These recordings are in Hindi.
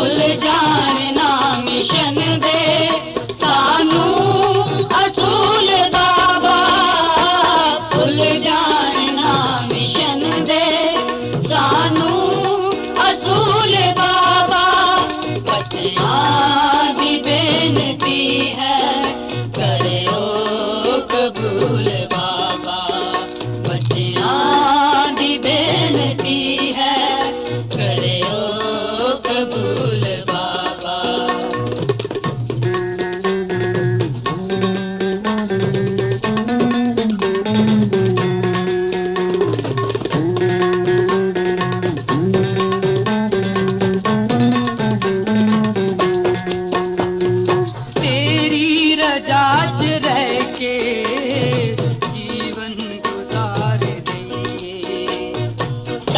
फुल जान मिशन दे। सानू असूल बाबा फुल जाण मिशन दे। सानू असूल बाबा बचां जी बेनती है।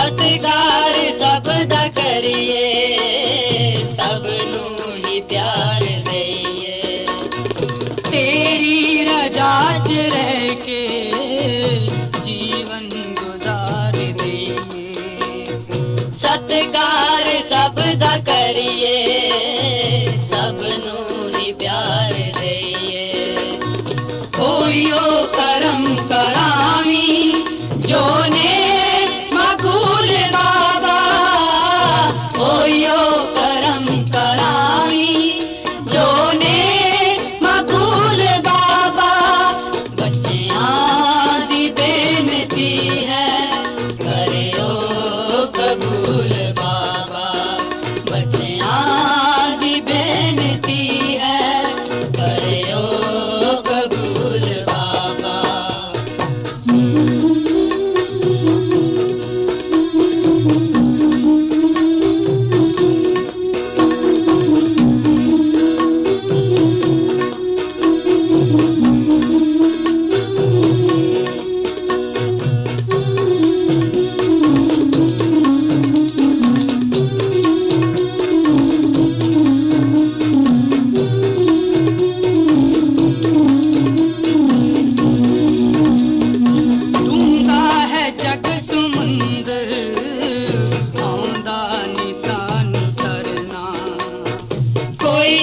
सतकार सब दा करिए, सब नू ही प्यार दईए तेरी रजा रह के जीवन गुजार दईए सतकार सब दा करिए, सब नूरी प्यार दईए होयो करम करामी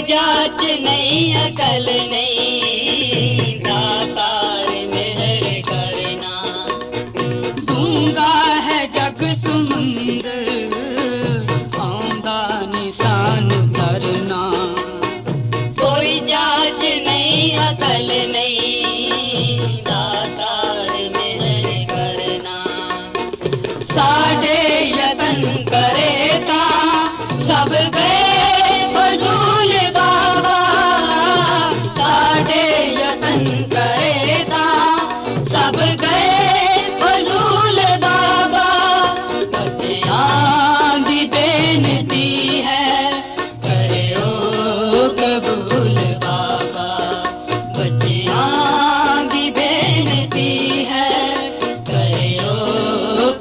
जाँच नहीं, अकल नहीं। दातार मेहर करना। डूँगा है जग समुंदर आਉਂਦਾ निशान करना। कोई जाँच नहीं, अकल नहीं। दातार मेहर करना। साडे यतन करे ता, सब गए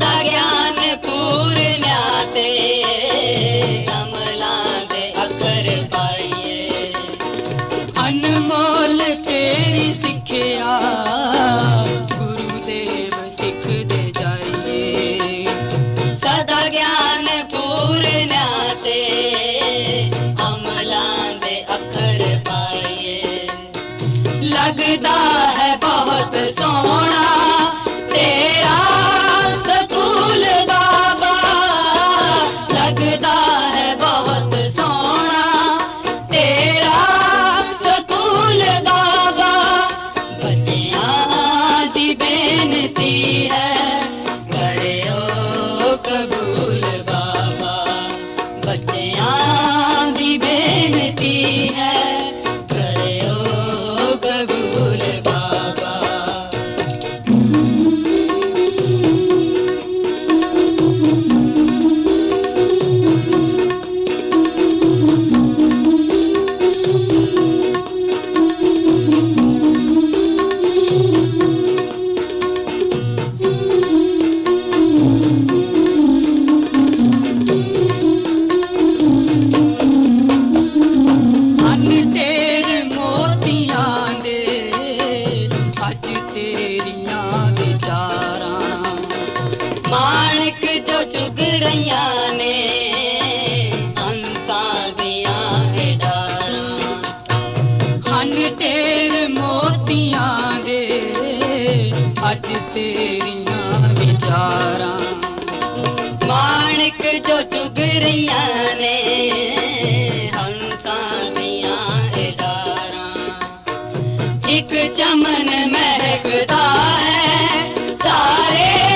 ज्ञान दे अखर पाइए। अनमोल सिखिया, गुरुदेव सिख दे जाइए। ज्ञान दे अखर पाइए। लगता है बहुत सोना, तेरा है बहुत सोना चुगड़ैया ने हंसा डारा हन टेर मोतिया रे अज तेरिया विचारा। माणक जो चुगड़ैया ने हंसा डारा एक चमन महकदा है, सारे